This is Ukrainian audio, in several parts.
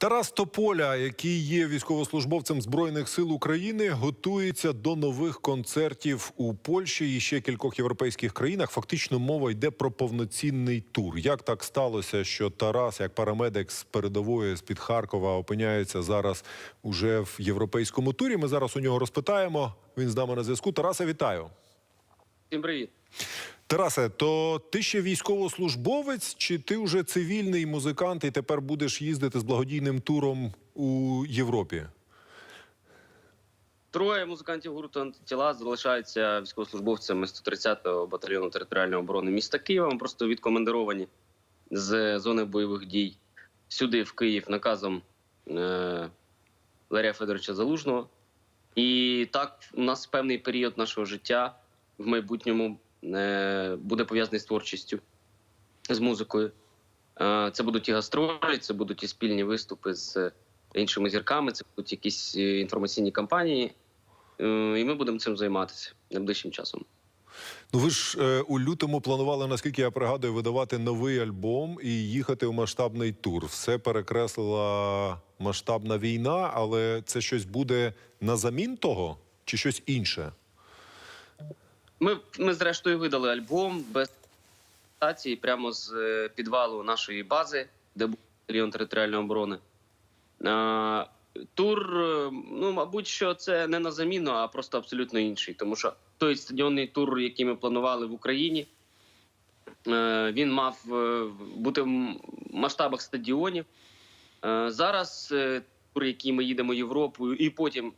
Тарас Тополя, який є військовослужбовцем збройних сил України, готується до нових концертів у Польщі і ще кількох європейських країнах. Фактично мова йде про повноцінний тур. Як так сталося, що Тарас, як парамедик з передової з під Харкова, опиняється зараз уже в європейському турі? Ми зараз у нього розпитаємо. Він з нами на зв'язку. Тараса, вітаю. Всім привіт. Тарасе, то ти ще військовослужбовець, чи ти вже цивільний музикант і тепер будеш їздити з благодійним туром у Європі? Троє музикантів гурту антитіла залишаються військовослужбовцями 130-го батальйону територіальної оборони міста Києва. Ми просто відкомандировані з зони бойових дій сюди, в Київ, наказом е- Валерія Федоровича Залужного. І так, у нас певний період нашого життя в майбутньому буде пов'язаний з творчістю, з музикою. Е, Це будуть і гастролі, це будуть і спільні виступи з іншими зірками, це будуть якісь е, інформаційні кампанії. Е, І ми будемо цим займатися найближчим часом. Ну ви ж е, у лютому планували, наскільки я пригадую, видавати новий альбом і їхати у масштабний тур. Все перекреслила масштабна війна, але це щось буде на замін того чи щось інше? Ми, ми зрештою видали альбом без презентації прямо з е, підвалу нашої бази, де був батальйон територіальної оборони. Тур, е, ну, мабуть, що це не на заміну, а просто абсолютно інший. Тому що той стадіонний тур, який ми планували в Україні, е, він мав бути в масштабах стадіонів. Зараз тур, який ми їдемо в Європу, і потім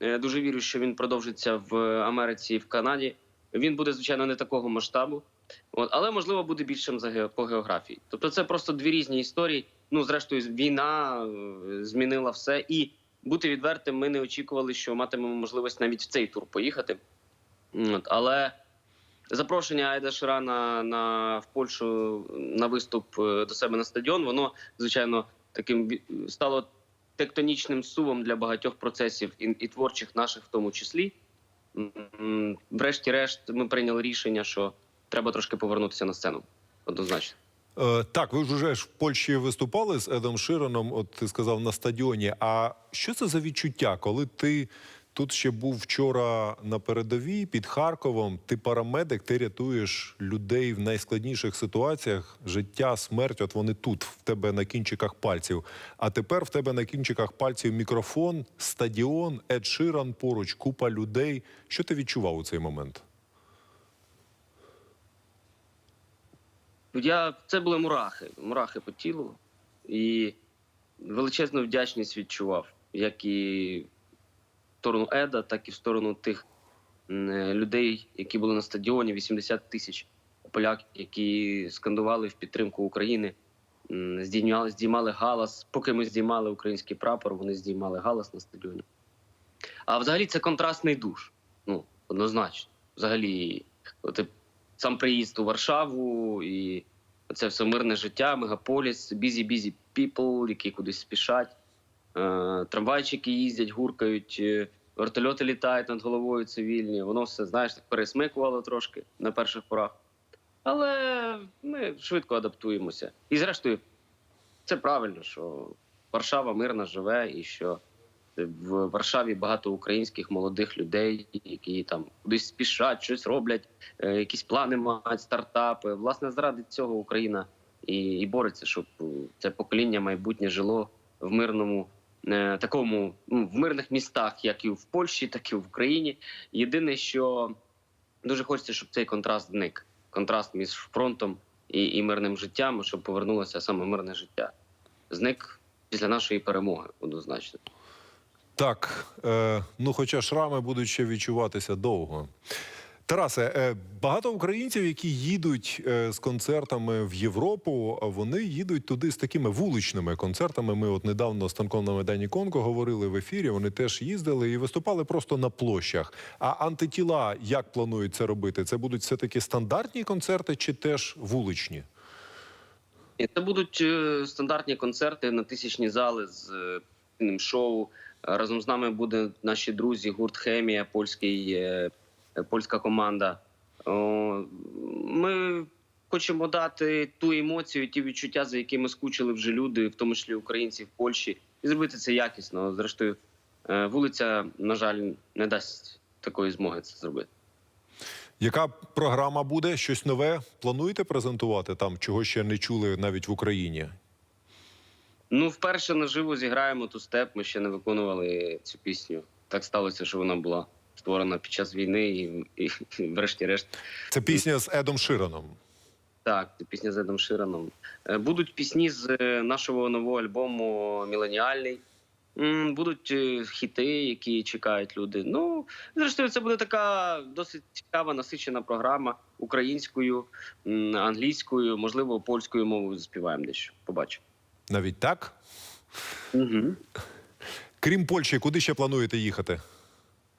дуже вірю, що він продовжиться в Америці і в Канаді. Він буде, звичайно, не такого масштабу, от, але можливо буде більшим за по географії. Тобто, це просто дві різні історії. Ну, зрештою, війна е, змінила все. І бути відвертим, ми не очікували, що матимемо можливість навіть в цей тур поїхати. От, але запрошення Айда Ширана на в Польщу на виступ е, до себе на стадіон, воно звичайно таким стало тектонічним сувом для багатьох процесів і, і творчих наших, в тому числі. Врешті-решт, ми прийняли рішення, що треба трошки повернутися на сцену. Однозначно. Е, так, ви ж уже ж в Польщі виступали з Едом Широном, от ти сказав на стадіоні. А що це за відчуття, коли ти тут ще був вчора на передовій під Харковом? Ти парамедик, ти рятуєш людей в найскладніших ситуаціях. Життя, смерть, от вони тут, в тебе на кінчиках пальців. А тепер в тебе на кінчиках пальців мікрофон, стадіон, Ед Ширан поруч, купа людей. Що ти відчував у цей момент? Я це були мурахи, мурахи по тілу, і величезну вдячність відчував, як і сторону Еда, так і в сторону тих е, людей, які були на стадіоні, 80 тисяч поляків, які скандували в підтримку України, здіймали, здіймали галас. Поки ми здіймали український прапор, вони здіймали галас на стадіоні. А взагалі це контрастний душ. Ну, однозначно. Взагалі, от, е, сам приїзд у Варшаву і це все мирне життя, мегаполіс, бізі-бізі піпл, які кудись спішать. Е, трамвайчики їздять, гуркають, е, вертольоти літають над головою цивільні. Воно все, знаєш, так пересмикувало трошки на перших порах. Але ми швидко адаптуємося. І зрештою, це правильно, що Варшава мирна живе, і що в Варшаві багато українських молодих людей, які там кудись спішать, щось роблять, е, якісь плани мають, стартапи. Власне, заради цього Україна і, і бореться, щоб це покоління майбутнє жило в мирному. Е, Такому ну, в мирних містах, як і в Польщі, так і в Україні. Єдине, що дуже хочеться, щоб цей контраст зник. Контраст між фронтом і, і мирним життям, щоб повернулося саме мирне життя. Зник після нашої перемоги, однозначно. Так, е, ну хоча шрами будуть ще відчуватися довго. Тарасе, е, багато українців, які їдуть е, з концертами в Європу, вони їдуть туди з такими вуличними концертами. Ми от недавно з танком на Конго говорили в ефірі. Вони теж їздили і виступали просто на площах. А антитіла як планують це робити? Це будуть все таки стандартні концерти чи теж вуличні? Це будуть е, стандартні концерти на тисячні зали з пільним шоу. Разом з нами буде наші друзі, гурт Хемія, польський, польська команда. Ми хочемо дати ту емоцію, ті відчуття, за якими скучили вже люди, в тому числі українці в Польщі, і зробити це якісно. Зрештою, е, вулиця, на жаль, не дасть такої змоги це зробити. Яка програма буде? Щось нове плануєте презентувати там, чого ще не чули навіть в Україні? Ну, вперше наживо зіграємо ту степ. Ми ще не виконували цю пісню. Так сталося, що вона була створена під час війни, і, і, і врешті-решт, Це пісня з Едом Шираном. так, це пісня з Едом Шираном. Е, Будуть пісні з е, нашого нового альбому Міленіальний. Будуть е, хіти, які чекають люди. Ну, зрештою, це буде така досить цікава, насичена програма українською, англійською, можливо, польською мовою заспіваємо дещо. Побачимо. Навіть так? Угу. Крім Польщі, куди ще плануєте їхати?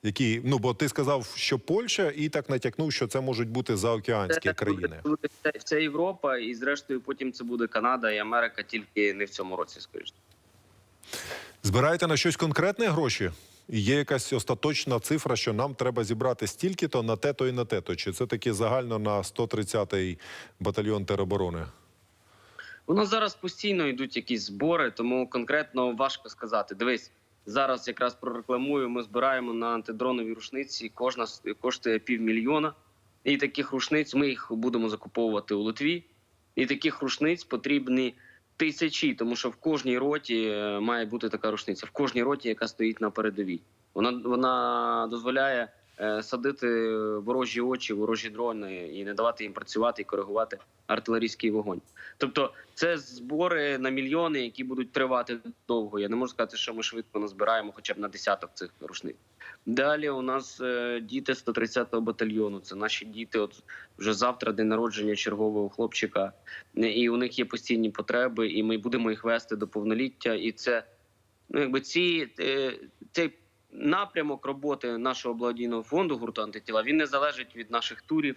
Які, ну, бо ти сказав, що Польща, і так натякнув, що це можуть бути заокеанські країни. Це буде вся- вся Європа, і зрештою потім це буде Канада і Америка, тільки не в цьому році, скоріш. Збираєте на щось конкретне гроші? Є якась остаточна цифра, що нам треба зібрати стільки-то на те-то і на те-то? Чи це таки загально на 130-й батальйон тероборони? У нас зараз постійно йдуть якісь збори, тому конкретно важко сказати. Дивись, зараз якраз прорекламую. Ми збираємо на антидронові рушниці. Кожна коштує півмільйона. І таких рушниць ми їх будемо закуповувати у Литві. І таких рушниць потрібні тисячі, тому що в кожній роті е, має бути така рушниця, в кожній роті, яка стоїть на передовій. Вона вона дозволяє садити ворожі очі, ворожі дрони і не давати їм працювати і коригувати артилерійський вогонь. Тобто, це збори на мільйони, які будуть тривати довго. Я не можу сказати, що ми швидко назбираємо хоча б на десяток цих рушниць. Далі у нас е, діти 130-го батальйону. Це наші діти. От вже завтра день народження чергового хлопчика, Е, і у них є постійні потреби, і ми будемо їх вести до повноліття. І це ну якби ці е, цей напрямок роботи нашого благодійного фонду гурту антитіла він не залежить від наших турів.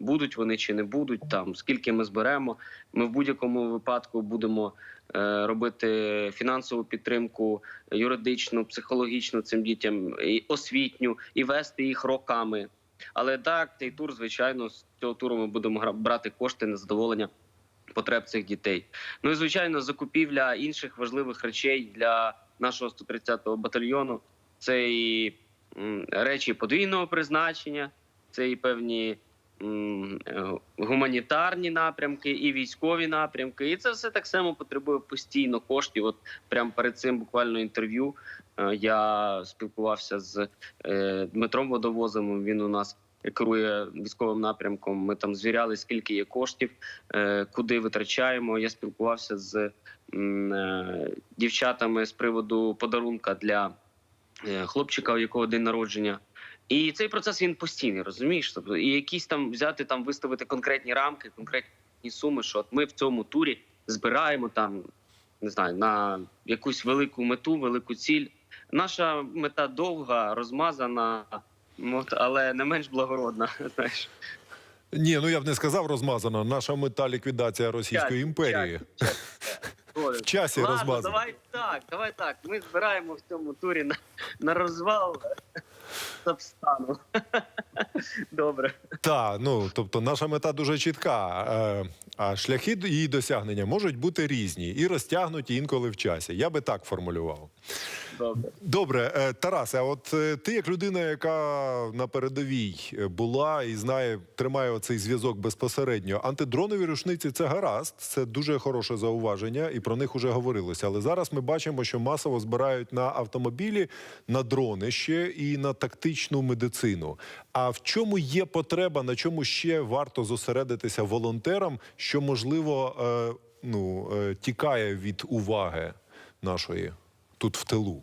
Будуть вони чи не будуть там, скільки ми зберемо. Ми в будь-якому випадку будемо е, робити фінансову підтримку, юридичну, психологічну цим дітям, і освітню, і вести їх роками. Але так, цей тур, звичайно, з цього туру ми будемо брати кошти на задоволення потреб цих дітей. Ну і звичайно, закупівля інших важливих речей для нашого 130-го батальйону. Це і речі подвійного призначення, це і певні е, гуманітарні напрямки, і військові напрямки. І це все так само потребує постійно коштів. От прямо перед цим буквально інтерв'ю е, я спілкувався з е, Дмитром Водовозом. Він у нас керує військовим напрямком. Ми там звіряли, скільки є коштів, куди витрачаємо. Я спілкувався з дівчатами з приводу подарунка для хлопчика, у якого день народження. І цей процес він постійний, розумієш? Тобто, і якісь там взяти там виставити конкретні рамки, конкретні суми, що от ми в цьому турі збираємо там, не знаю, на якусь велику мету, велику ціль. Наша мета довга, розмазана, от, але не менш благородна. Знаєш, Ні, ну я б не сказав розмазано. Наша мета ліквідація Російської імперії. В часі Ладно, розмазано. давай так, давай так. Ми збираємо в цьому турі на, на розвал Сапстану. Добре. Так, ну тобто наша мета дуже чітка. Е, а шляхи до її досягнення можуть бути різні і розтягнуті інколи в часі. Я би так формулював. Добре. Добре, е, Тарасе, а от е, ти, як людина, яка на передовій е, була і знає, тримає оцей зв'язок безпосередньо. Антидронові рушниці це гаразд, це дуже хороше зауваження, і про них уже говорилося. Але зараз ми бачимо, що масово збирають на автомобілі, на дрони ще і на тактичну медицину. А в чому є потреба, на чому ще варто зосередитися волонтерам, що можливо ну, тікає від уваги нашої тут в тилу?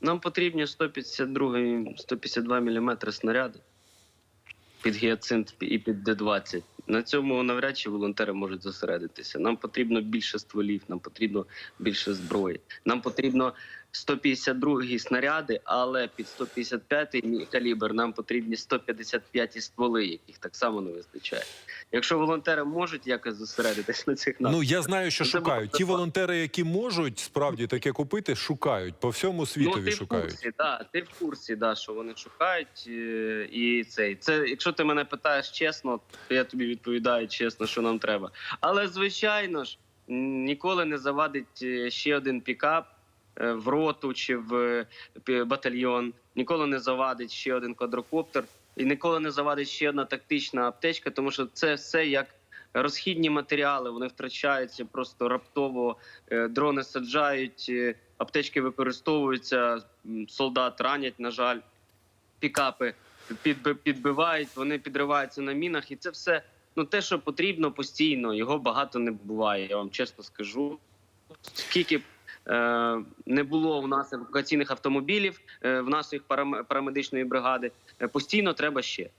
Нам потрібні 152 152 мм снаряди під гіацинт і під Д-20. На цьому навряд чи волонтери можуть зосередитися. Нам потрібно більше стволів, нам потрібно більше зброї. Нам потрібно 152 снаряди, але під 155 калібр нам потрібні 155 стволи, яких так само не вистачає. Якщо волонтери можуть якось зосередитись на цих Ну я знаю, що шукають. Ті волонтери, які можуть справді таке купити, шукають по всьому Ну, світові ти в шукають. курсі, да, ти в курсі, да, що вони шукають. е, І цей. Це, якщо ти мене питаєш чесно, то я тобі відповідаю чесно, що нам треба. Але звичайно ж, ніколи не завадить е, ще один пікап в роту чи в е, батальйон, ніколи не завадить ще один квадрокоптер, і ніколи не завадить ще одна тактична аптечка, тому що це все як. Розхідні матеріали вони втрачаються просто раптово. е, Дрони саджають, е, аптечки використовуються, солдат ранять, на жаль, пікапи підбивають, вони підриваються на мінах, і це все ну те, що потрібно постійно. Його багато не буває. Я вам чесно скажу. Скільки е, не було у нас евакуаційних автомобілів е, в нашої парам- парамедичної бригади, е, постійно треба ще.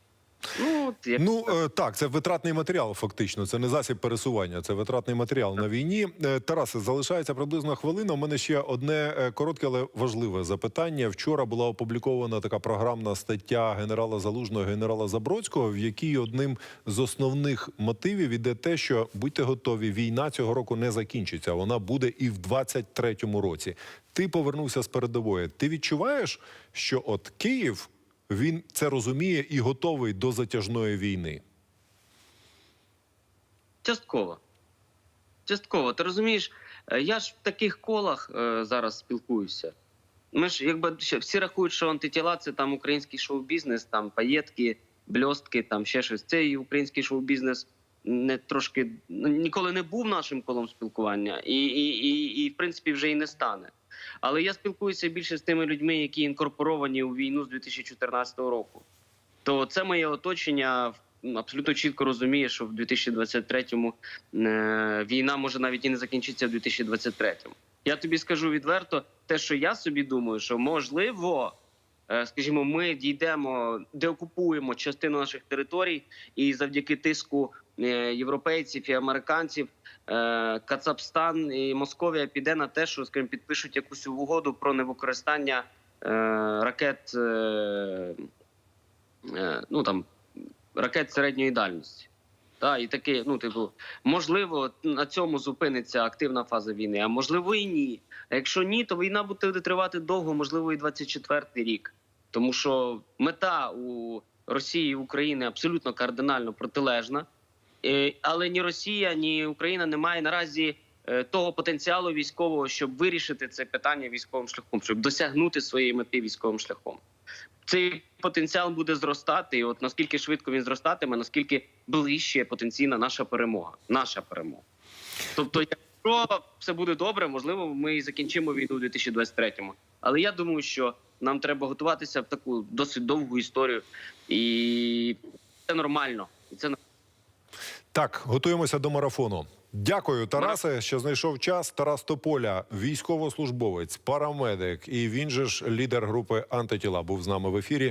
Ну, як Ну е, так, це витратний матеріал. Фактично, це не засіб пересування, це витратний матеріал на війні. Е, Тарасе, залишається приблизно хвилина. У мене ще одне е, коротке, але важливе запитання. Вчора була опублікована така програмна стаття генерала Залужного, генерала Забродського, в якій одним з основних мотивів іде те, що будьте готові, війна цього року не закінчиться. Вона буде і в 23-му році. Ти повернувся з передової. Ти відчуваєш, що от Київ він це розуміє і готовий до затяжної війни. Частково. Частково. Ти розумієш, е, я ж в таких колах е, зараз спілкуюся. Ми ж якби всі рахують, що антитіла це там український шоу-бізнес, там паєтки, бльостки, там ще щось. Цей український шоу-бізнес не трошки ну, ніколи не був нашим колом спілкування, і, і, і, і в принципі вже і не стане. Але я спілкуюся більше з тими людьми, які інкорпоровані у війну з 2014 року. То це моє оточення м, абсолютно чітко розуміє, що в 2023-му е, війна може навіть і не закінчиться в 2023-му. Я тобі скажу відверто, те, що я собі думаю, що можливо, скажімо, ми дійдемо, деокупуємо частину наших територій, і завдяки тиску е, європейців і американців е, Кацапстан і Московія піде на те, що скажімо, підпишуть якусь угоду про невикористання е, ракет. Е, е, ну там ракет середньої дальності. Та, і таке, ну, типу, можливо, на цьому зупиниться активна фаза війни, а можливо і ні. А якщо ні, то війна буде тривати довго, можливо, і 24-й рік. Тому що мета у Росії і України абсолютно кардинально протилежна. Е, Але ні Росія, ні Україна не має наразі е, того потенціалу військового, щоб вирішити це питання військовим шляхом, щоб досягнути своєї мети військовим шляхом цей потенціал буде зростати. І от наскільки швидко він зростатиме, наскільки ближче потенційна наша перемога. Наша перемога. Тобто, якщо все буде добре, можливо, ми і закінчимо війну у 2023-му. Але я думаю, що нам треба готуватися в таку досить довгу історію, і це нормально. І це Так, готуємося до марафону. Дякую, Тарасе, що знайшов час. Тарас Тополя, військовослужбовець, парамедик, і він же ж лідер групи антитіла, був з нами в ефірі.